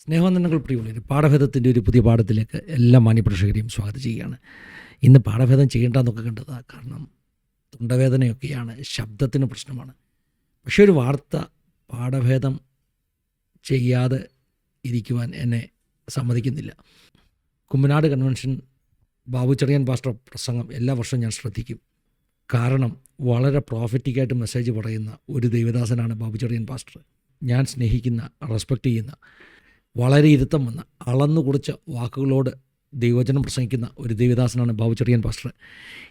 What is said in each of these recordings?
സ്നേഹവന്ദനങ്ങൾ പ്രിയമുള്ളവർ പാഠഭേദത്തിന്റെ ഒരു പുതിയ പാഠത്തിലേക്ക് എല്ലാ മാന്യപ്രേക്ഷകരെയും സ്വാഗതം ചെയ്യുകയാണ്. ഇന്ന് പാഠഭേദം ചെയ്യേണ്ടെന്നൊക്കെ കണ്ടതാണ് കാരണം തൊണ്ടവേദനയൊക്കെയാണ് ശബ്ദത്തിന് പ്രശ്നമാണ്. പക്ഷേ ഒരു വാർത്ത പാഠഭേദം ചെയ്യാതെ ഇരിക്കുവാൻ എന്നെ സമ്മതിക്കുന്നില്ല. കുമ്മനാട് കൺവെൻഷൻ ബാബു ചെറിയൻ പാസ്റ്റർ പ്രസംഗം എല്ലാ വർഷവും ഞാൻ ശ്രദ്ധിക്കും. കാരണം വളരെ പ്രോഫിറ്റിക്കായിട്ട് മെസ്സേജ് പറയുന്ന ഒരു ദൈവദാസനാണ് ബാബു ചെറിയൻ പാസ്റ്റർ. ഞാൻ സ്നേഹിക്കുന്ന റെസ്പെക്റ്റ് ചെയ്യുന്ന വളരെ ഇരുത്തം വന്ന അളന്നു കുറിച്ച വാക്കുകളോട് ദൈവചനം പ്രസംഗിക്കുന്ന ഒരു ദേവിദാസനാണ് ബാബുചെറിയൻ പാസ്റ്റർ.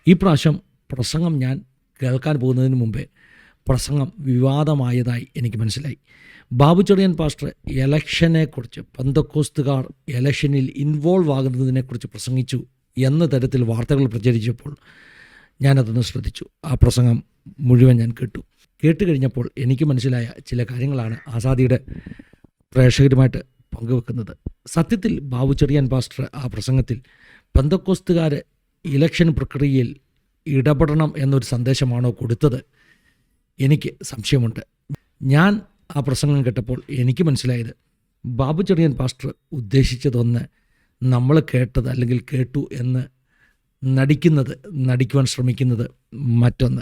ഈ പ്രാവശ്യം പ്രസംഗം ഞാൻ കേൾക്കാൻ പോകുന്നതിന് മുമ്പേ പ്രസംഗം വിവാദമായതായി എനിക്ക് മനസ്സിലായി. ബാബു ചെറിയൻ പാസ്റ്റർ ഇലക്ഷനെക്കുറിച്ച് പന്തക്കോസ്തുകാർ ഇലക്ഷനിൽ ഇൻവോൾവ് ആകുന്നതിനെക്കുറിച്ച് പ്രസംഗിച്ചു എന്ന തരത്തിൽ വാർത്തകൾ പ്രചരിച്ചപ്പോൾ ഞാനതൊന്ന് ശ്രദ്ധിച്ചു. ആ പ്രസംഗം മുഴുവൻ ഞാൻ കേട്ടു. കേട്ടുകഴിഞ്ഞപ്പോൾ എനിക്ക് മനസ്സിലായ ചില കാര്യങ്ങളാണ് ആസാദിയുടെ പ്രേക്ഷകരുമായിട്ട് പങ്കുവെക്കുന്നത്. സത്യത്തിൽ ബാബു ചെറിയാൻ പാസ്റ്റർ ആ പ്രസംഗത്തിൽ പന്തക്കോസ്തുകാർ ഇലക്ഷൻ പ്രക്രിയയിൽ ഇടപെടണം എന്നൊരു സന്ദേശമാണോ കൊടുത്തത്? എനിക്ക് സംശയമുണ്ട്. ഞാൻ ആ പ്രസംഗം കേട്ടപ്പോൾ എനിക്ക് മനസ്സിലായത് ബാബു ചെറിയൻ പാസ്റ്റർ ഉദ്ദേശിച്ചതൊന്ന് നമ്മൾ കേട്ടത് അല്ലെങ്കിൽ കേട്ടു എന്ന് നടിക്കുന്നത് നടിക്കുവാൻ ശ്രമിക്കുന്നത് മറ്റൊന്ന്.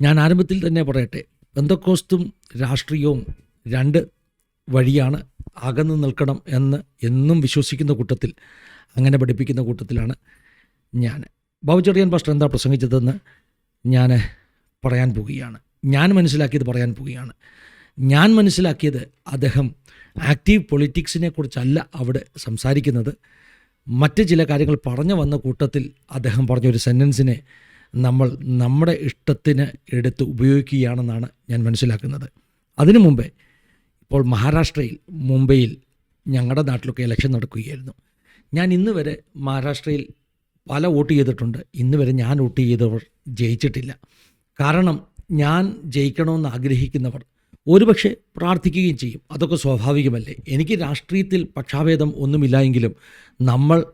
ഞാൻ ആരംഭത്തിൽ തന്നെ പറയട്ടെ ബന്ധക്കോസ്തും രാഷ്ട്രീയവും രണ്ട് വഴിയാണ് അകന്നു നിൽക്കണം എന്ന് എന്നും വിശ്വസിക്കുന്ന കൂട്ടത്തിൽ അങ്ങനെ പഠിപ്പിക്കുന്ന കൂട്ടത്തിലാണ് ഞാൻ. ബാബുചെറിയൻ പാസ്റ്റർ എന്താ പ്രസംഗിച്ചതെന്ന് ഞാൻ പറയാൻ പോവുകയാണ്. ഞാൻ മനസ്സിലാക്കിയത് പറയാൻ പോവുകയാണ്. ഞാൻ മനസ്സിലാക്കിയത് അദ്ദേഹം ആക്റ്റീവ് പൊളിറ്റിക്സിനെ കുറിച്ചല്ല അവിടെ സംസാരിക്കുന്നത്. മറ്റ് ചില കാര്യങ്ങൾ പറഞ്ഞു വന്ന കൂട്ടത്തിൽ അദ്ദേഹം പറഞ്ഞ ഒരു സെന്റൻസിനെ നമ്മൾ നമ്മുടെ ഇഷ്ടത്തിന് എടുത്ത് ഉപയോഗിക്കുകയാണെന്നാണ് ഞാൻ മനസ്സിലാക്കുന്നത്. അതിനു മുമ്പേ ഇപ്പോൾ മഹാരാഷ്ട്രയിൽ മുംബൈയിൽ ഞങ്ങളുടെ നാട്ടിലൊക്കെ ഇലക്ഷൻ നടക്കുകയായിരുന്നു. ഞാൻ ഇന്ന് വരെ മഹാരാഷ്ട്രയിൽ പല വോട്ട് ചെയ്തിട്ടുണ്ട്. ഇന്ന് വരെ ഞാൻ വോട്ട് ചെയ്തവർ ജയിച്ചിട്ടില്ല. കാരണം ഞാൻ ജയിക്കണമെന്ന് ആഗ്രഹിക്കുന്നവർ ഒരുപക്ഷെ പ്രാർത്ഥിക്കുകയും ചെയ്യും. അതൊക്കെ സ്വാഭാവികമല്ലേ? എനിക്ക് രാഷ്ട്രീയത്തിൽ പക്ഷാഭേദം ഒന്നുമില്ല എങ്കിലും നമ്മൾ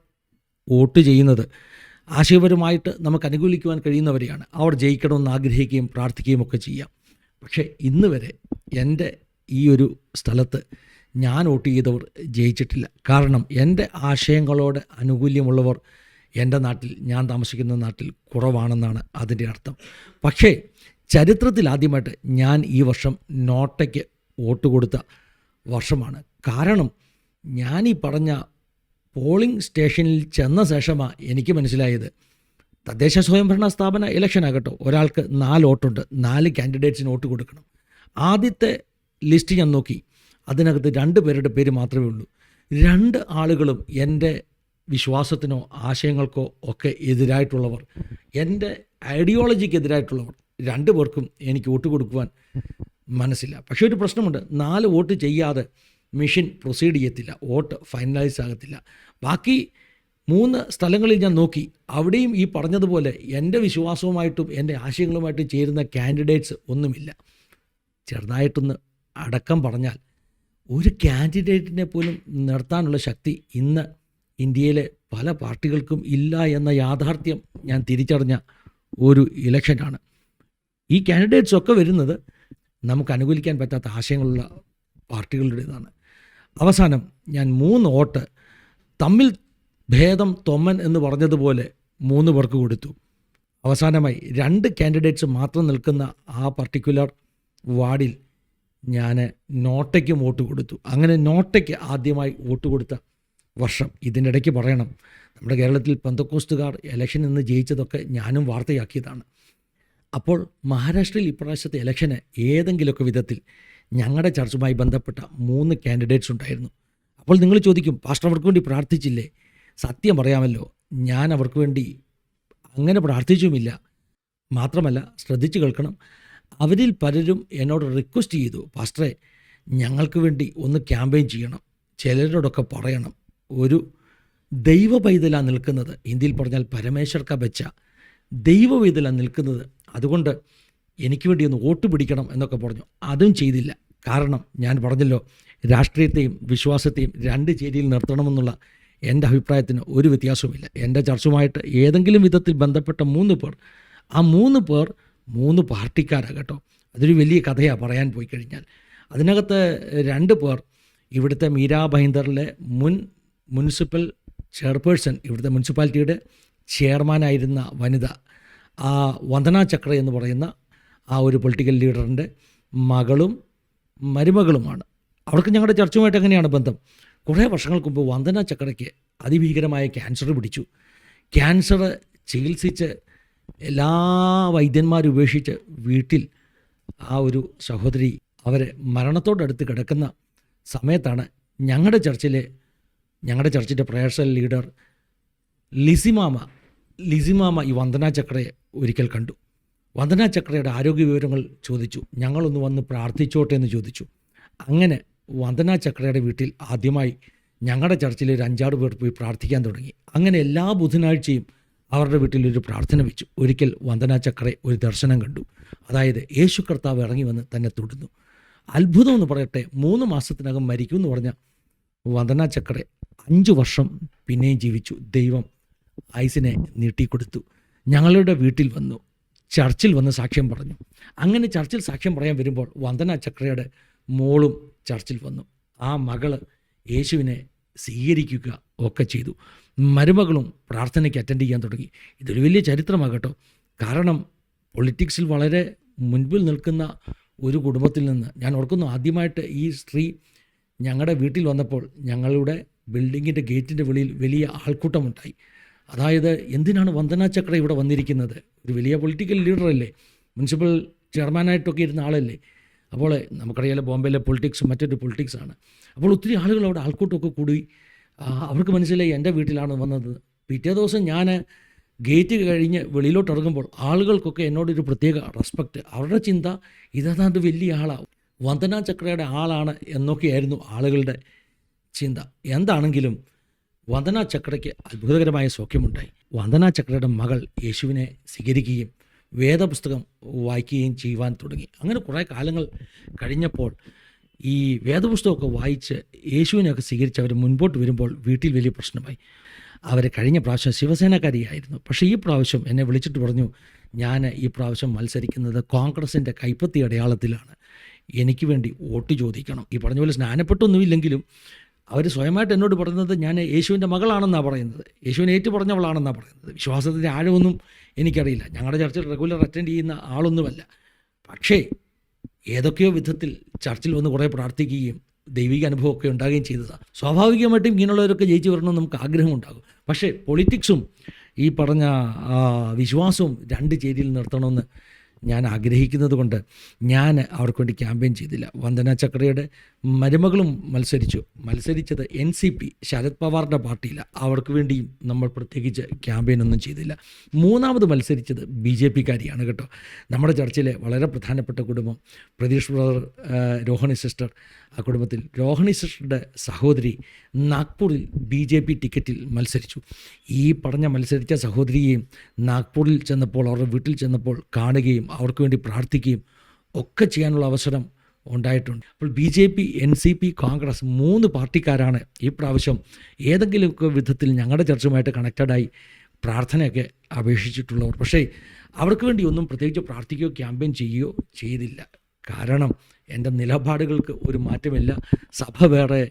വോട്ട് ചെയ്യുന്നത് ആശയപരമായിട്ട് നമുക്ക് അനുകൂലിക്കുവാൻ കഴിയുന്നവരെയാണ്. അവർ ജയിക്കണമെന്ന് ആഗ്രഹിക്കുകയും പ്രാർത്ഥിക്കുകയും ഒക്കെ ചെയ്യാം. പക്ഷേ ഇന്ന് വരെ എന്റെ ഈ ഒരു സ്ഥലത്ത് ഞാൻ വോട്ട് ചെയ്തവർ ജയിച്ചിട്ടില്ല. കാരണം എന്റെ ആശയങ്ങളോട് അനുകൂല്യമുള്ളവർ എന്റെ നാട്ടിൽ ഞാൻ താമസിക്കുന്ന നാട്ടിൽ കുറവാണെന്നാണ് അതിന്റെ അർത്ഥം. പക്ഷേ ചരിത്രത്തിൽ ആദ്യമായിട്ട് ഞാൻ ഈ വർഷം നോട്ടയ്ക്ക് വോട്ട് കൊടുത്ത വർഷമാണ്. കാരണം ഞാൻ ഈ പറഞ്ഞ പോളിംഗ് സ്റ്റേഷനിൽ ചെന്ന ശേഷമാണ് എനിക്ക് മനസ്സിലായത് തദ്ദേശ സ്വയംഭരണ സ്ഥാപന ഇലക്ഷനാകട്ടോ ഒരാൾക്ക് നാല് വോട്ടുണ്ട് നാല് കാൻഡിഡേറ്റ്സിന് വോട്ട് കൊടുക്കണം. ആദ്യത്തെ ലിസ്റ്റ് ഞാൻ നോക്കി. അതിനകത്ത് രണ്ട് പേരുടെ പേര് മാത്രമേ ഉള്ളൂ. രണ്ട് ആളുകളും എന്റെ വിശ്വാസത്തിനോ ആശയങ്ങൾക്കോ ഒക്കെ എതിരായിട്ടുള്ളവർ. എന്റെ ഐഡിയോളജിക്ക് എതിരായിട്ടുള്ളവർ രണ്ട് പേർക്കും എനിക്ക് വോട്ട് കൊടുക്കുവാൻ മനസ്സില്ല. പക്ഷേ ഒരു പ്രശ്നമുണ്ട്. നാല് വോട്ട് ചെയ്യാതെ മെഷീൻ പ്രൊസീഡ് ചെയ്യത്തില്ല. വോട്ട് ഫൈനലൈസ് ആകത്തില്ല. ബാക്കി മൂന്ന് സ്ഥലങ്ങളിൽ ഞാൻ നോക്കി. അവിടെയും ഈ പറഞ്ഞതുപോലെ എന്റെ വിശ്വാസവുമായിട്ടും എന്റെ ആശയങ്ങളുമായിട്ടും ചേരുന്ന കാൻഡിഡേറ്റ്സ് ഒന്നുമില്ല. ചെറുതായിട്ടൊന്ന് അടക്കം പറഞ്ഞാൽ ഒരു കാൻഡിഡേറ്റിനെ പോലും നിർത്താനുള്ള ശക്തി ഇന്ന് ഇന്ത്യയിലെ പല പാർട്ടികൾക്കും ഇല്ല എന്ന യാഥാർത്ഥ്യം ഞാൻ തിരിച്ചറിഞ്ഞ ഒരു ഇലക്ഷനാണ്. ഈ കാൻഡിഡേറ്റ്സ് ഒക്കെ വരുന്നത് നമുക്ക് അനുകൂലിക്കാൻ പറ്റാത്ത ആശയങ്ങളുള്ള പാർട്ടികളുടേതാണ്. അവസാനം ഞാൻ മൂന്ന് വോട്ട് തമ്മിൽ ഭേദം തൊമ്മൻ എന്ന് പറഞ്ഞതുപോലെ മൂന്ന് പേർക്ക് കൊടുത്തു. അവസാനമായി രണ്ട് കാൻഡിഡേറ്റ്സ് മാത്രം നിൽക്കുന്ന ആ പർട്ടിക്കുലർ വാർഡിൽ ഞാൻ നോട്ടയ്ക്ക് വോട്ട് കൊടുത്തു. അങ്ങനെ നോട്ടയ്ക്ക് ആദ്യമായി വോട്ട് കൊടുത്ത വർഷം ഇതിന്റെ ഇടയ്ക്ക് പറയണം നമ്മുടെ കേരളത്തിൽ പന്തക്കോസ്റ്റുകാർ ഇലക്ഷൻ നിന്ന് ജയിച്ചതൊക്കെ ഞാനും വാർത്തയാക്കിയതാണ്. അപ്പോൾ മഹാരാഷ്ട്രയിൽ ഇപ്രാവശ്യത്തെ ഇലക്ഷന് ഏതെങ്കിലുമൊക്കെ വിധത്തിൽ ഞങ്ങളുടെ ചർച്ചുമായി ബന്ധപ്പെട്ട മൂന്ന് കാൻഡിഡേറ്റ്സ് ഉണ്ടായിരുന്നു. അപ്പോൾ നിങ്ങൾ ചോദിക്കും പാസ്റ്റർ അവർക്ക് വേണ്ടി പ്രാർത്ഥിച്ചില്ലേ? സത്യം പറയാമല്ലോ ഞാൻ അവർക്ക് വേണ്ടി അങ്ങനെ പ്രാർത്ഥിച്ചുമില്ല. മാത്രമല്ല ശ്രദ്ധിച്ചു കേൾക്കണം. അവരിൽ പലരും എന്നോട് റിക്വസ്റ്റ് ചെയ്തു പാസ്റ്ററെ ഞങ്ങൾക്ക് വേണ്ടി ഒന്ന് ക്യാമ്പയിൻ ചെയ്യണം ചിലരോടൊക്കെ പറയണം. ഒരു ദൈവ പൈതലാണ് നിൽക്കുന്നത് ഇന്ത്യയിൽ പറഞ്ഞാൽ പരമേശ്വർ കബച്ച ദൈവ പൈതലാണ് നിൽക്കുന്നത്. അതുകൊണ്ട് എനിക്ക് വേണ്ടി ഒന്ന് വോട്ട് പിടിക്കണം എന്നൊക്കെ പറഞ്ഞു. അതും ചെയ്തില്ല. കാരണം ഞാൻ പറഞ്ഞല്ലോ രാഷ്ട്രീയത്തെയും വിശ്വാസത്തെയും രണ്ട് ചേരിയിൽ നിർത്തണമെന്നുള്ള എന്റെ അഭിപ്രായത്തിന് ഒരു വ്യത്യാസവുമില്ല. എന്റെ ചർച്ചുമായിട്ട് ഏതെങ്കിലും വിധത്തിൽ ബന്ധപ്പെട്ട മൂന്ന് പേർ ആ മൂന്ന് പേർ മൂന്ന് പാർട്ടിക്കാരാണ് കേട്ടോ. അതൊരു വലിയ കഥയാണ് പറയാൻ പോയി കഴിഞ്ഞാൽ. അതിനകത്ത് രണ്ട് പേർ ഇവിടുത്തെ മീരാ ഭൈന്ദറിലെ മുൻ മുനിസിപ്പൽ ചെയർപേഴ്സൺ ഇവിടുത്തെ മുനിസിപ്പാലിറ്റിയുടെ ചെയർമാനായിരുന്ന വനിത ആ വന്ദന ചക്ര എന്ന് പറയുന്ന ആ ഒരു പൊളിറ്റിക്കൽ ലീഡറിന്റെ മകളും മരുമകളുമാണ്. അവർക്ക് ഞങ്ങളുടെ ചർച്ചുമായിട്ട് എങ്ങനെയാണ് ബന്ധം? കുറേ വർഷങ്ങൾക്ക് മുമ്പ് വന്ദന ചക്രയ്ക്ക് അതിഭീകരമായ ക്യാൻസർ പിടിച്ചു. ക്യാൻസർ ചികിത്സിച്ച് എല്ലാ വൈദ്യന്മാരും ഉപേക്ഷിച്ച് വീട്ടിൽ ആ ഒരു സഹോദരി അവരെ മരണത്തോടടുത്ത് കിടക്കുന്ന സമയത്താണ് ഞങ്ങളുടെ ചർച്ചിലെ ഞങ്ങളുടെ ചർച്ചിന്റെ പ്രേഴ്സൽ ലീഡർ ലിസിമാമ ലിസിമാമ ഈ വന്ദന ചക്രയെ ഒരിക്കൽ കണ്ടു. വന്ദന ചക്രയുടെ ആരോഗ്യ വിവരങ്ങൾ ചോദിച്ചു. ഞങ്ങളൊന്ന് വന്ന് പ്രാർത്ഥിച്ചോട്ടെ എന്ന് ചോദിച്ചു. അങ്ങനെ വന്ദന ചക്രയുടെ വീട്ടിൽ ആദ്യമായി ഞങ്ങളുടെ ചർച്ചിൽ ഒരു അഞ്ചാറ് പേർ പോയി പ്രാർത്ഥിക്കാൻ തുടങ്ങി. അങ്ങനെ എല്ലാ ബുധനാഴ്ചയും അവരുടെ വീട്ടിലൊരു പ്രാർത്ഥന വെച്ചു. ഒരിക്കൽ വന്ദനാ ചക്രെ ഒരു ദർശനം കണ്ടു. അതായത് യേശു കർത്താവ് ഇറങ്ങി വന്ന് തന്നെ തൊടുന്നു. അത്ഭുതം എന്ന് പറയട്ടെ മൂന്ന് മാസത്തിനകം മരിക്കും എന്ന് പറഞ്ഞ വന്ദനാ ചക്രെ അഞ്ച് വർഷം പിന്നെയും ജീവിച്ചു. ദൈവം ഐസിനെ നീട്ടിക്കൊടുത്തു. ഞങ്ങളുടെ വീട്ടിൽ വന്നു. ചർച്ചിൽ വന്ന് സാക്ഷ്യം പറഞ്ഞു. അങ്ങനെ ചർച്ചിൽ സാക്ഷ്യം പറയാൻ വരുമ്പോൾ വന്ദന ചക്രയുടെ മോളും ചർച്ചിൽ വന്നു. ആ മകൾ യേശുവിനെ സ്വീകരിക്കുക ഒക്കെ ചെയ്തു. മരുമകളും പ്രാർത്ഥനയ്ക്ക് അറ്റൻഡ് ചെയ്യാൻ തുടങ്ങി. ഇതൊരു വലിയ ചരിത്രമാകട്ടോ. കാരണം പൊളിറ്റിക്സിൽ വളരെ മുൻപിൽ നിൽക്കുന്ന ഒരു കുടുംബത്തിൽ നിന്ന് ഞാൻ ഓർക്കുന്നു ആദ്യമായിട്ട് ഈ സ്ത്രീ ഞങ്ങളുടെ വീട്ടിൽ വന്നപ്പോൾ ഞങ്ങളുടെ ബിൽഡിങ്ങിന്റെ ഗേറ്റിന്റെ വെളിയിൽ വലിയ ആൾക്കൂട്ടമുണ്ടായി. അതായത് എന്തിനാണ് വന്ദന ചക്ര ഇവിടെ വന്നിരിക്കുന്നത്? ഒരു വലിയ പൊളിറ്റിക്കൽ ലീഡറല്ലേ മുനിസിപ്പൽ ചെയർമാനായിട്ടൊക്കെ ഇരുന്ന ആളല്ലേ? അപ്പോൾ നമുക്കറിയാലോ ബോംബെയിലെ പൊളിറ്റിക്സ് മറ്റൊരു പൊളിറ്റിക്സാണ് അപ്പോൾ ഒത്തിരി ആളുകൾ അവിടെ ആൾക്കൂട്ടമൊക്കെ കൂടി. അവർക്ക് മനസ്സിലായി എന്റെ വീട്ടിലാണ് വന്നത്. പിറ്റേ ദിവസം ഞാൻ ഗേറ്റ് കഴിഞ്ഞ് വെളിയിലോട്ട് ഇറങ്ങുമ്പോൾ ആളുകൾക്കൊക്കെ എന്നോടൊരു പ്രത്യേക റെസ്പെക്റ്റ് അവരുടെ ചിന്ത ഇതേതാണ്ട് വലിയ ആളാണ് വന്ദന ചക്രയുടെ ആളാണ് എന്നൊക്കെയായിരുന്നു ആളുകളുടെ ചിന്ത. എന്താണെങ്കിലും വന്ദന ചക്രയ്ക്ക് അത്ഭുതകരമായ സൗഖ്യമുണ്ടായി. വന്ദന ചക്രയുടെ മകൾ യേശുവിനെ സ്വീകരിക്കുകയും വേദപുസ്തകം വായിക്കുകയും ചെയ്യുവാൻ തുടങ്ങി. അങ്ങനെ കുറേ കാലങ്ങൾ കഴിഞ്ഞപ്പോൾ ഈ വേദപുസ്തകമൊക്കെ വായിച്ച് യേശുവിനെയൊക്കെ സ്വീകരിച്ച് അവർ മുൻപോട്ട് വരുമ്പോൾ വീട്ടിൽ വലിയ പ്രശ്നമായി. അവർ കഴിഞ്ഞ പ്രാവശ്യം ശിവസേനക്കാരിയായിരുന്നു. പക്ഷേ ഈ പ്രാവശ്യം എന്നെ വിളിച്ചിട്ട് പറഞ്ഞു ഞാൻ ഈ പ്രാവശ്യം മത്സരിക്കുന്നത് കോൺഗ്രസിന്റെ കൈപ്പത്തി അടയാളത്തിലാണ്. എനിക്ക് വേണ്ടി വോട്ട് ചോദിക്കണം. ഈ പറഞ്ഞ പോലെ സ്നാനപ്പെട്ടൊന്നുമില്ലെങ്കിലും അവർ സ്വയമായിട്ട് എന്നോട് പറയുന്നത് ഞാൻ യേശുവിന്റെ മകളാണെന്നാണ് പറയുന്നത്. യേശുവിനെ ഏറ്റു പറഞ്ഞവളാണെന്നാണ് പറയുന്നത്. വിശ്വാസത്തിന്റെ ആഴമൊന്നും എനിക്കറിയില്ല. ഞങ്ങളുടെ ചർച്ചിൽ റെഗുലർ അറ്റൻഡ് ചെയ്യുന്ന ആളൊന്നുമല്ല. പക്ഷേ ഏതൊക്കെയോ വിധത്തിൽ ചർച്ചിൽ വന്ന് കുറേ പ്രാർത്ഥിക്കുകയും ദൈവിക അനുഭവമൊക്കെ ഉണ്ടാകുകയും ചെയ്തതാണ്. സ്വാഭാവികമായിട്ടും ഇങ്ങനെയുള്ളവരൊക്കെ ജയിച്ചു വരണമെന്ന് നമുക്ക് ആഗ്രഹമുണ്ടാകും. പക്ഷേ പൊളിറ്റിക്സും ഈ പറഞ്ഞ വിശ്വാസവും രണ്ട് ചേരിയിൽ നിർത്തണമെന്ന് ഞാൻ ആഗ്രഹിക്കുന്നത് കൊണ്ട് ഞാൻ അവർക്ക് വേണ്ടി ക്യാമ്പയിൻ ചെയ്തില്ല. വന്ദന ചക്രയുടെ മരുമകളും മത്സരിച്ചു. മത്സരിച്ചത് എൻ സി പി ശരത് പവാറിന്റെ പാർട്ടിയില്ല അവർക്ക് വേണ്ടിയും നമ്മൾ പ്രത്യേകിച്ച് ക്യാമ്പയിൻ ഒന്നും ചെയ്തില്ല. മൂന്നാമത് മത്സരിച്ചത് ബി ജെ പിക്കാരിയാണ് കേട്ടോ. നമ്മുടെ ചർച്ചയിലെ വളരെ പ്രധാനപ്പെട്ട കുടുംബം പ്രതീഷ് ബ്രദർ രോഹിണി സിസ്റ്റർ ആ കുടുംബത്തിൽ രോഹിണി സിസ്റ്ററുടെ സഹോദരി നാഗ്പൂരിൽ ബി ജെ പി ടിക്കറ്റിൽ മത്സരിച്ചു. ഈ പറഞ്ഞ മത്സരിച്ച സഹോദരിയെയും നാഗ്പൂരിൽ ചെന്നപ്പോൾ അവരുടെ വീട്ടിൽ ചെന്നപ്പോൾ കാണുകയും അവർക്ക് വേണ്ടി പ്രാർത്ഥിക്കുകയും ഒക്കെ ചെയ്യാനുള്ള അവസരം ഉണ്ടായിട്ടുണ്ട്. അപ്പോൾ B J P N C P Congress മൂന്ന് പാർട്ടിക്കാരാണ് ഈ പ്രാവശ്യം ഏതെങ്കിലുമൊക്കെ വിധത്തിൽ ഞങ്ങളുടെ ചർച്ചയുമായിട്ട് കണക്റ്റഡായി പ്രാർത്ഥനയൊക്കെ അപേക്ഷിച്ചിട്ടുള്ളവർ. പക്ഷേ അവർക്ക് വേണ്ടി ഒന്നും പ്രത്യേകിച്ച് പ്രാർത്ഥിക്കുകയോ ക്യാമ്പയിൻ ചെയ്യുകയോ ചെയ്തില്ല. കാരണം എന്റെ നിലപാടുകൾക്ക് ഒരു മാറ്റമില്ല. സഭ വേറെ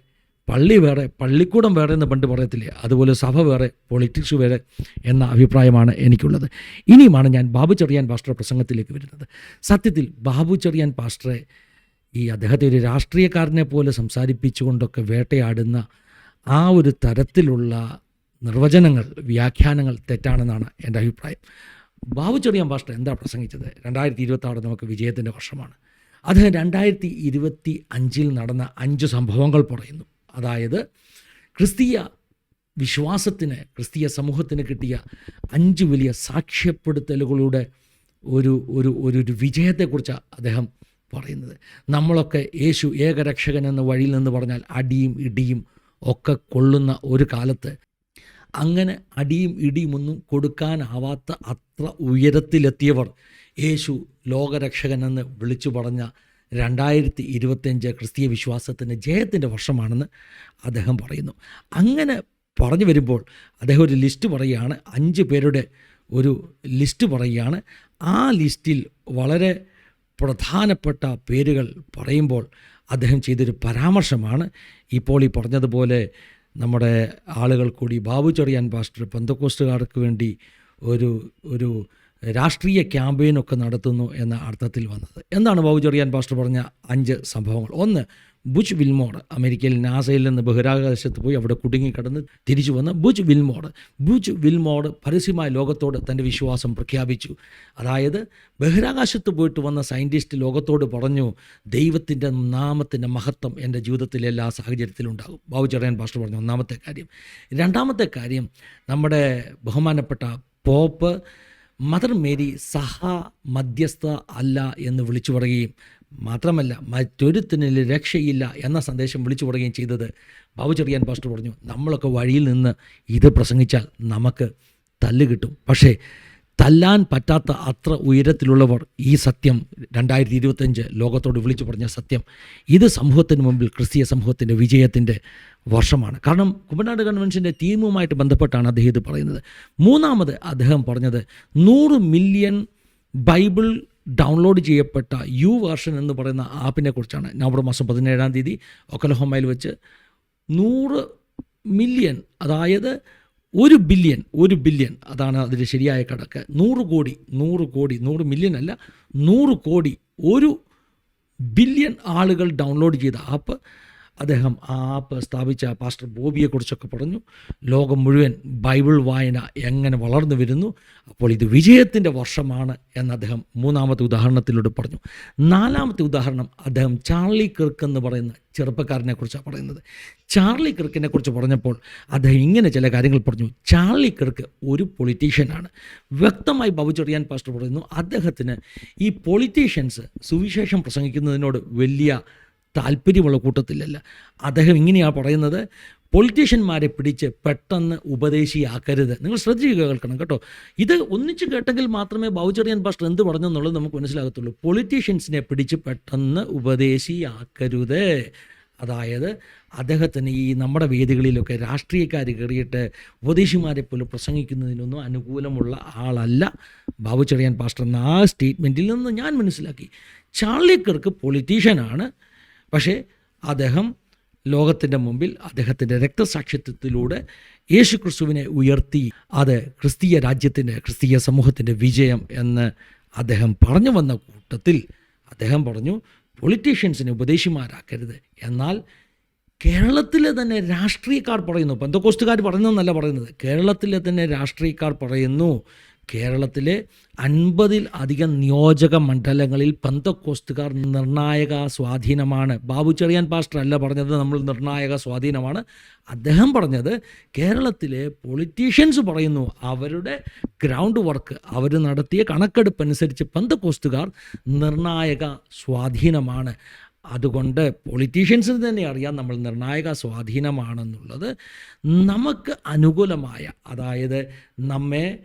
പള്ളി വേറെ പള്ളിക്കൂടം വേറെ എന്ന് പണ്ട് പറയത്തില്ലേ? അതുപോലെ സഭ വേറെ പൊളിറ്റിക്സ് വേറെ എന്ന അഭിപ്രായമാണ് എനിക്കുള്ളത്. ഇനിയുമാണ് ഞാൻ ബാബു ചെറിയാൻ പാസ്റ്റർ പ്രസംഗത്തിലേക്ക് വരുന്നത്. സത്യത്തിൽ ബാബു ചെറിയാൻ പാസ്റ്ററെ ഈ അദ്ദേഹത്തെ ഒരു രാഷ്ട്രീയക്കാരനെ പോലെ സംസാരിപ്പിച്ചുകൊണ്ടൊക്കെ വേട്ടയാടുന്ന ആ ഒരു തരത്തിലുള്ള നിർവചനങ്ങൾ വ്യാഖ്യാനങ്ങൾ തെറ്റാണെന്നാണ് എന്റെ അഭിപ്രായം. ബാബു ചെറിയാൻ പാസ്റ്റർ എന്താ പ്രസംഗിച്ചത്? രണ്ടായിരത്തി ഇരുപത്തി നമുക്ക് വിജയത്തിന്റെ വർഷമാണ്. അദ്ദേഹം രണ്ടായിരത്തി ഇരുപത്തി അഞ്ചിൽ നടന്ന അഞ്ച് സംഭവങ്ങൾ പറയുന്നു. അതായത് ക്രിസ്തീയ വിശ്വാസത്തിന് ക്രിസ്തീയ സമൂഹത്തിന് കിട്ടിയ അഞ്ച് വലിയ സാക്ഷ്യപ്പെടുത്തലുകളുടെ ഒരു ഒരു ഒരു ഒരു വിജയത്തെക്കുറിച്ച് അദ്ദേഹം പറയുന്നത്. നമ്മളൊക്കെ യേശു ഏകരക്ഷകൻ എന്ന വഴിയിൽ നിന്ന് പറഞ്ഞാൽ അടിയും ഇടിയും ഒക്കെ കൊള്ളുന്ന ഒരു കാലത്ത് അങ്ങനെ അടിയും ഇടിയും ഒന്നും കൊടുക്കാനാവാത്ത അത്ര ഉയരത്തിലെത്തിയവർ യേശു ലോകരക്ഷകനെന്ന് വിളിച്ചു പറഞ്ഞ രണ്ടായിരത്തി ഇരുപത്തിയഞ്ച് ക്രിസ്തീയ വിശ്വാസത്തിന്റെ ജയത്തിന്റെ വർഷമാണെന്ന് അദ്ദേഹം പറയുന്നു. അങ്ങനെ പറഞ്ഞു വരുമ്പോൾ അദ്ദേഹം ഒരു ലിസ്റ്റ് പറയുകയാണ്. അഞ്ച് പേരുടെ ഒരു ലിസ്റ്റ് പറയുകയാണ്. ആ ലിസ്റ്റിൽ വളരെ പ്രധാനപ്പെട്ട പേരുകൾ പറയുമ്പോൾ അദ്ദേഹം ചെയ്തൊരു പരാമർശമാണ്. ഇപ്പോൾ ഈ പറഞ്ഞതുപോലെ നമ്മുടെ ആളുകൾ കൂടി ബാബു ചെറിയാൻ പാസ്റ്റർ പന്തക്കോസ്റ്റുകാർക്ക് വേണ്ടി ഒരു ഒരു രാഷ്ട്രീയ ക്യാമ്പയിനൊക്കെ നടത്തുന്നു എന്ന അർത്ഥത്തിൽ വന്നത്. എന്താണ് ബാബു ചെറിയാൻ പാസ്റ്റർ പറഞ്ഞ അഞ്ച് സംഭവങ്ങൾ? ഒന്ന് ബുച്ച് വിൽമോഡ്. അമേരിക്കയിൽ നാസയിൽ നിന്ന് ബഹിരാകാശത്ത് പോയി അവിടെ കുടുങ്ങിക്കിടന്ന് തിരിച്ചു വന്ന ബുച്ച് വിൽമോഡ്. ബുച്ച് വിൽമോഡ് പരസ്യമായ ലോകത്തോട് തന്റെ വിശ്വാസം പ്രഖ്യാപിച്ചു. അതായത് ബഹിരാകാശത്ത് പോയിട്ട് വന്ന സയന്റിസ്റ്റ് ലോകത്തോട് പറഞ്ഞു ദൈവത്തിന്റെ നാമത്തിന്റെ മഹത്വം എന്റെ ജീവിതത്തിലെ എല്ലാ സാഹചര്യത്തിലും ഉണ്ടാകും. ബാബു ചടയൻ പാസ്റ്റർ പറഞ്ഞു ഒന്നാമത്തെ കാര്യം. രണ്ടാമത്തെ കാര്യം നമ്മുടെ ബഹുമാനപ്പെട്ട പോപ്പ് മദർ മേരി സഹ മധ്യസ്ഥ അല്ല എന്ന് വിളിച്ചു പറയുകയും മാത്രമല്ല മറ്റൊരുത്തിനിൽ രക്ഷയില്ല എന്ന സന്ദേശം വിളിച്ചു പറയുകയും ചെയ്തത് ബാബു ചെറിയാൻ പാസ്റ്റർ പറഞ്ഞു നമ്മളൊക്കെ വഴിയിൽ നിന്ന് ഇത് പ്രസംഗിച്ചാൽ നമുക്ക് തല്ല് കിട്ടും. പക്ഷേ തല്ലാൻ പറ്റാത്ത അത്ര ഉയരത്തിലുള്ളവർ ഈ സത്യം രണ്ടായിരത്തി ഇരുപത്തഞ്ച് ലോകത്തോട് വിളിച്ചു പറഞ്ഞ സത്യം ഇത് സമൂഹത്തിന് മുമ്പിൽ ക്രിസ്തീയ സമൂഹത്തിന്റെ വിജയത്തിന്റെ വർഷമാണ്. കാരണം കുമ്പനാട് കൺവെൻഷന്റെ തീമുമായിട്ട് ബന്ധപ്പെട്ടാണ് അദ്ദേഹം ഇത് പറയുന്നത്. മൂന്നാമത് അദ്ദേഹം പറഞ്ഞത് നൂറ് മില്യൺ ബൈബിൾ ഡൗൺലോഡ് ചെയ്യപ്പെട്ട യു വേർഷൻ എന്ന് പറയുന്ന ആപ്പിനെ കുറിച്ചാണ്. നവംബർ മാസം പതിനേഴാം തീയതി ഒക്കലഹോമയിൽ വെച്ച് നൂറ് മില്യൺ അതായത് ഒരു ബില്യൺ ഒരു ബില്യൺ അതാണ് അതിന്റെ ശരിയായ കണക്ക്. നൂറ് കോടി നൂറ് കോടി നൂറ് മില്യൺ അല്ല നൂറ് കോടി ഒരു ബില്യൺ ആളുകൾ ഡൗൺലോഡ് ചെയ്ത ആപ്പ് അദ്ദേഹം ആ ആപ്പ് സ്ഥാപിച്ച പാസ്റ്റർ ബോബിയെക്കുറിച്ചൊക്കെ പറഞ്ഞു. ലോകം മുഴുവൻ ബൈബിൾ വായന എങ്ങനെ വളർന്നു വരുന്നു അപ്പോൾ ഇത് വിജയത്തിന്റെ വർഷമാണ് എന്ന് അദ്ദേഹം മൂന്നാമത്തെ ഉദാഹരണത്തിലൂടെ പറഞ്ഞു. നാലാമത്തെ ഉദാഹരണം അദ്ദേഹം ചാർലി കിർക്ക് എന്ന് പറയുന്ന ചെറുപ്പക്കാരനെ കുറിച്ചാണ് പറയുന്നത്. ചാർലി കിർക്കിനെ കുറിച്ച് പറഞ്ഞപ്പോൾ അദ്ദേഹം ഇങ്ങനെ ചില കാര്യങ്ങൾ പറഞ്ഞു. ചാർലി കിർക്ക് ഒരു പൊളിറ്റീഷ്യനാണ്. വ്യക്തമായി ബാബുചെറിയാൻ പാസ്റ്റർ പറയുന്നു അദ്ദേഹത്തിന് ഈ പൊളിറ്റീഷ്യൻസ് സുവിശേഷം പ്രസംഗിക്കുന്നതിനോട് വലിയ താല്പര്യമുള്ള കൂട്ടത്തിലല്ല. അദ്ദേഹം ഇങ്ങനെയാണ് പറയുന്നത് പൊളിറ്റീഷ്യന്മാരെ പിടിച്ച് പെട്ടെന്ന് ഉപദേശിയാക്കരുത്. നിങ്ങൾ ശ്രദ്ധിക്കുക കേൾക്കണം കേട്ടോ. ഇത് ഒന്നിച്ച് കേട്ടെങ്കിൽ മാത്രമേ ബൗചറിയൻ ഭാഷ എന്ത് പറഞ്ഞു എന്നുള്ളത് നമുക്ക് മനസ്സിലാകത്തുള്ളൂ. പൊളിറ്റീഷ്യൻസിനെ പിടിച്ച് പെട്ടെന്ന് ഉപദേശിയാക്കരുത്. അതായത് അദ്ദേഹത്തിന് ഈ നമ്മുടെ വേദികളിലൊക്കെ രാഷ്ട്രീയക്കാർ കയറിയിട്ട് ഉപദേശിമാരെ പോലും പ്രസംഗിക്കുന്നതിനൊന്നും അനുകൂലമുള്ള ആളല്ല ബാബു ചെറിയാൻ പാസ്റ്റർ. എന്ന ആ സ്റ്റേറ്റ്മെന്റിൽ നിന്ന് ഞാൻ മനസ്സിലാക്കി. ചാർലി കിർക്ക് പൊളിറ്റീഷ്യനാണ് പക്ഷേ അദ്ദേഹം ലോകത്തിന്റെ മുമ്പിൽ അദ്ദേഹത്തിന്റെ രക്തസാക്ഷിത്വത്തിലൂടെ യേശു ക്രിസ്തുവിനെ ഉയർത്തി. അത് ക്രിസ്തീയ രാജ്യത്തിന്റെ ക്രിസ്തീയ സമൂഹത്തിന്റെ വിജയം എന്ന് അദ്ദേഹം പറഞ്ഞു വന്ന കൂട്ടത്തിൽ അദ്ദേഹം പറഞ്ഞു പൊളിറ്റീഷ്യൻസിനെ ഉപദേശിമാരാക്കരുത്. എന്നാൽ കേരളത്തിലെ തന്നെ രാഷ്ട്രീയക്കാർ പറയുന്നു. പെന്തക്കോസ്റ്റുകാർ പറയുന്നതെന്നല്ല പറയുന്നത്. കേരളത്തിലെ തന്നെ രാഷ്ട്രീയക്കാർ പറയുന്നു കേരളത്തിലെ അൻപതിൽ അധികം നിയോജക മണ്ഡലങ്ങളിൽ പന്തക്കോസ്റ്റുകാർ നിർണായക സ്വാധീനമാണ്. ബാബു ചെറിയാൻ പാസ്റ്റർ അല്ല പറഞ്ഞത് നമ്മൾ നിർണായക സ്വാധീനമാണ്. അദ്ദേഹം പറഞ്ഞത് കേരളത്തിലെ പൊളിറ്റീഷ്യൻസ് പറയുന്നു അവരുടെ ഗ്രൗണ്ട് വർക്ക് അവർ നടത്തിയ കണക്കെടുപ്പ് അനുസരിച്ച് പന്തക്കോസ്റ്റുകാർ നിർണായക സ്വാധീനമാണ്. അതുകൊണ്ട് പൊളിറ്റീഷ്യൻസിന് തന്നെ അറിയാം നമ്മൾ നിർണായക സ്വാധീനമാണെന്നുള്ളത്. നമുക്ക് അനുകൂലമായ അതായത് നമ്മെ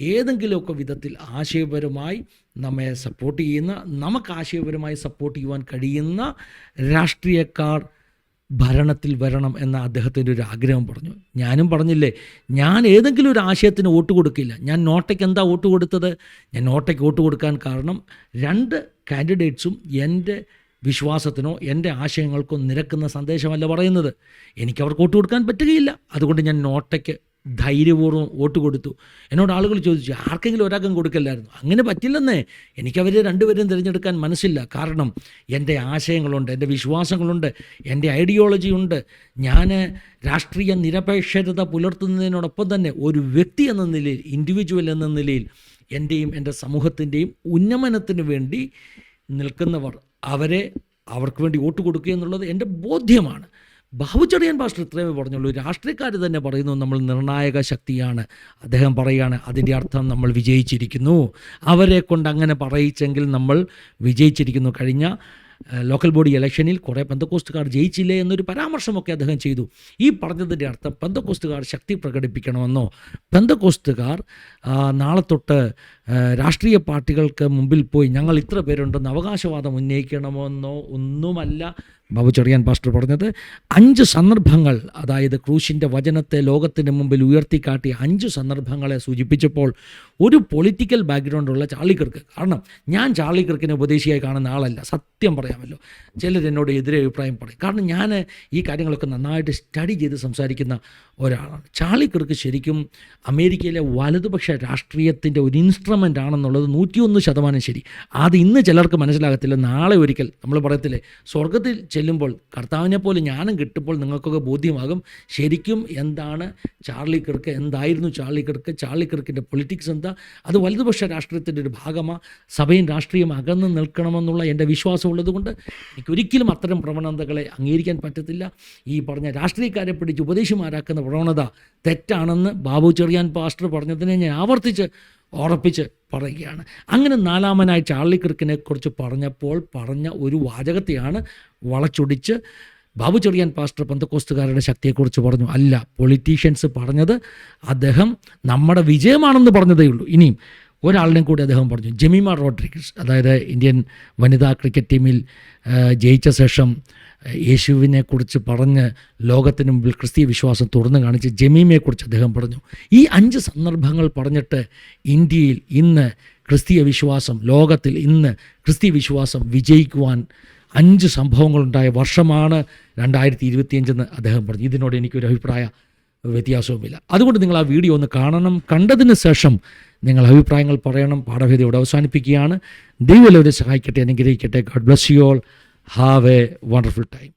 ഏതെങ്കിലുമൊക്കെ വിധത്തിൽ ആശയപരമായി നമ്മെ സപ്പോർട്ട് ചെയ്യുന്ന നമുക്ക് ആശയപരമായി സപ്പോർട്ട് ചെയ്യുവാൻ കഴിയുന്ന രാഷ്ട്രീയക്കാർ ഭരണത്തിൽ വരണം എന്ന അദ്ദേഹത്തിന്റെ ഒരു ആഗ്രഹം പറഞ്ഞു. ഞാനും പറഞ്ഞില്ലേ ഞാൻ ഏതെങ്കിലും ഒരു ആശയത്തിന് വോട്ട് കൊടുക്കില്ല. ഞാൻ നോട്ടയ്ക്ക് എന്താ വോട്ട് കൊടുത്തത്? ഞാൻ നോട്ടയ്ക്ക് വോട്ട് കൊടുക്കാൻ കാരണം രണ്ട് കാൻഡിഡേറ്റ്സും എന്റെ വിശ്വാസത്തിനോ എന്റെ ആശയങ്ങൾക്കോ നിരക്കുന്ന സന്ദേശമല്ല പറയുന്നത്. എനിക്ക് അവർക്ക് വോട്ട് കൊടുക്കാൻ പറ്റുകയില്ല. അതുകൊണ്ട് ഞാൻ നോട്ടയ്ക്ക് ധൈര്യപൂർവം വോട്ട് കൊടുത്തു. എന്നോട് ആളുകൾ ചോദിച്ചു ആർക്കെങ്കിലും ഒരാൾക്കും കൊടുക്കല്ലായിരുന്നു? അങ്ങനെ പറ്റില്ലെന്നേ. എനിക്കവരെ രണ്ടുപേരും തിരഞ്ഞെടുക്കാൻ മനസ്സില്ല. കാരണം എന്റെ ആശയങ്ങളുണ്ട് എന്റെ വിശ്വാസങ്ങളുണ്ട് എന്റെ ഐഡിയോളജി ഉണ്ട്. ഞാൻ രാഷ്ട്രീയ നിരപേക്ഷത പുലർത്തുന്നതിനോടൊപ്പം തന്നെ ഒരു വ്യക്തി എന്ന നിലയിൽ ഇൻഡിവിജ്വൽ എന്ന നിലയിൽ എന്റെയും എന്റെ സമൂഹത്തിന്റെയും ഉന്നമനത്തിന് വേണ്ടി നിൽക്കുന്നവർ അവരെ അവർക്ക് വേണ്ടി വോട്ട് കൊടുക്കുക എന്നുള്ളത് എന്റെ ബോധ്യമാണ്. ബാബുച്ചടിയൻ ഭാഷ ഇത്രയേ പറഞ്ഞുള്ളൂ. രാഷ്ട്രീയക്കാർ തന്നെ പറയുന്നു നമ്മൾ നിർണായക ശക്തിയാണ്. അദ്ദേഹം പറയുകയാണ് അതിന്റെ അർത്ഥം നമ്മൾ വിജയിച്ചിരിക്കുന്നു. അവരെ കൊണ്ട് അങ്ങനെ പറയിച്ചെങ്കിൽ നമ്മൾ വിജയിച്ചിരിക്കുന്നു. കഴിഞ്ഞ ലോക്കൽ ബോഡി ഇലക്ഷനിൽ കുറേ പെന്തക്കോസ്റ്റുകാർ ജയിച്ചില്ലേ എന്നൊരു പരാമർശമൊക്കെ അദ്ദേഹം ചെയ്തു. ഈ പറഞ്ഞതിന്റെ അർത്ഥം പെന്തക്കോസ്റ്റുകാർ ശക്തി പ്രകടിപ്പിക്കണമെന്നോ? പെന്തക്കോസ്റ്റുകാർ നാളെ തൊട്ട് രാഷ്ട്രീയ പാർട്ടികൾക്ക് മുമ്പിൽ പോയി ഞങ്ങൾ ഇത്ര പേരുണ്ടെന്ന് അവകാശവാദം ഉന്നയിക്കണമെന്നോ ഒന്നുമല്ല. ബാബു ചെറിയാൻ പാസ്റ്റർ പറഞ്ഞത് അഞ്ച് സന്ദർഭങ്ങൾ അതായത് ക്രൂശിന്റെ വചനത്തെ ലോകത്തിന് മുമ്പിൽ ഉയർത്തിക്കാട്ടിയ അഞ്ച് സന്ദർഭങ്ങളെ സൂചിപ്പിച്ചപ്പോൾ ഒരു പൊളിറ്റിക്കൽ ബാക്ക്ഗ്രൗണ്ടുള്ള കിർക്ക് കാരണം ഞാൻ ചാർലിക്കർക്കിനെ ഉപദേശിയായി കാണുന്ന ആളല്ല സത്യം പറയാമല്ലോ. ചിലർ എന്നോട് എതിരെ അഭിപ്രായം പറയും. കാരണം ഞാൻ ഈ കാര്യങ്ങളൊക്കെ നന്നായിട്ട് സ്റ്റഡി ചെയ്ത് സംസാരിക്കുന്ന ഒരാളാണ്. ചാർലിക്കർക്ക് ശരിക്കും അമേരിക്കയിലെ വലതുപക്ഷ രാഷ്ട്രീയത്തിന്റെ ഒരു ഇൻസ്ട്രുമെന്റ് ആണെന്നുള്ളത് നൂറ്റിയൊന്ന് ശതമാനം ശരി. അത് ഇന്ന് ചിലർക്ക് മനസ്സിലാകത്തില്ല. നാളെ ഒരിക്കൽ നമ്മൾ പറയത്തില്ലേ സ്വർഗത്തിൽ ചെല്ലുമ്പോൾ കർത്താവിനെ പോലെ ജ്ഞാനം കിട്ടുമ്പോൾ നിങ്ങൾക്കൊക്കെ ബോധ്യമാകും ശരിക്കും എന്താണ് ചാർലി കിർക്ക് എന്തായിരുന്നു ചാർലി കിർക്ക് ചാർലി കിർക്കിന്റെ പൊളിറ്റിക്സ് എന്താ? അത് വലതുപക്ഷ രാഷ്ട്രീയത്തിന്റെ ഒരു ഭാഗമാണ് സഭയും രാഷ്ട്രീയം അകന്ന് നിൽക്കണമെന്നുള്ള എന്റെ വിശ്വാസം ഉള്ളതുകൊണ്ട് എനിക്കൊരിക്കലും അത്തരം പ്രവണതകളെ അംഗീകരിക്കാൻ പറ്റത്തില്ല. ഈ പറഞ്ഞ രാഷ്ട്രീയക്കാരെ പിടിച്ച് ഉപദേശിമാരാക്കുന്ന പ്രവണത തെറ്റാണെന്ന് ബാബു ചെറിയാൻ പാസ്റ്റർ പറഞ്ഞതിനെ ഞാൻ ആവർത്തിച്ച് ഉറപ്പിച്ച് പറയുകയാണ്. അങ്ങനെ നാലാമനായ ചാർലി കിർക്കിനെ കുറിച്ച് പറഞ്ഞപ്പോൾ പറഞ്ഞ ഒരു വാചകത്തെയാണ് വളച്ചൊടിച്ച് ബാബു ചെറിയാൻ പാസ്റ്റർ പന്തക്കോസ്തുകാരുടെ ശക്തിയെക്കുറിച്ച് പറഞ്ഞു. അല്ല പൊളിറ്റീഷ്യൻസ് പറഞ്ഞത് അദ്ദേഹം നമ്മുടെ വിജയമാണെന്ന് പറഞ്ഞതേ ഉള്ളൂ. ഇനിയും ഒരാളിനെയും കൂടി അദ്ദേഹം പറഞ്ഞു. ജമീമ റോഡ്രിഗസ് അതായത് ഇന്ത്യൻ വനിതാ ക്രിക്കറ്റ് ടീമിൽ ജയിച്ച ശേഷം യേശുവിനെ കുറിച്ച് പറഞ്ഞ് ലോകത്തിന് മുമ്പിൽ ക്രിസ്തീയ വിശ്വാസം തുറന്നു കാണിച്ച് ജമീമയെക്കുറിച്ച് അദ്ദേഹം പറഞ്ഞു. ഈ അഞ്ച് സന്ദർഭങ്ങൾ പറഞ്ഞിട്ട് ഇന്ത്യയിൽ ഇന്ന് ക്രിസ്തീയ വിശ്വാസം ലോകത്തിൽ ഇന്ന് ക്രിസ്തീയ വിശ്വാസം വിജയിക്കുവാൻ അഞ്ച് സംഭവങ്ങളുണ്ടായ വർഷമാണ് രണ്ടായിരത്തി ഇരുപത്തിയഞ്ചെന്ന് അദ്ദേഹം പറഞ്ഞു. ഇതിനോട് എനിക്കൊരു അഭിപ്രായ വ്യത്യാസവുമില്ല. അതുകൊണ്ട് നിങ്ങൾ ആ വീഡിയോ ഒന്ന് കാണണം. കണ്ടതിന് ശേഷം നിങ്ങൾ അഭിപ്രായങ്ങൾ പറയണം. പാഠഭേദയോട് അവസാനിപ്പിക്കുകയാണ്. ദൈവം എല്ലാവരും സഹായിക്കട്ടെ അനുഗ്രഹിക്കട്ടെ. God bless you all Have a wonderful time.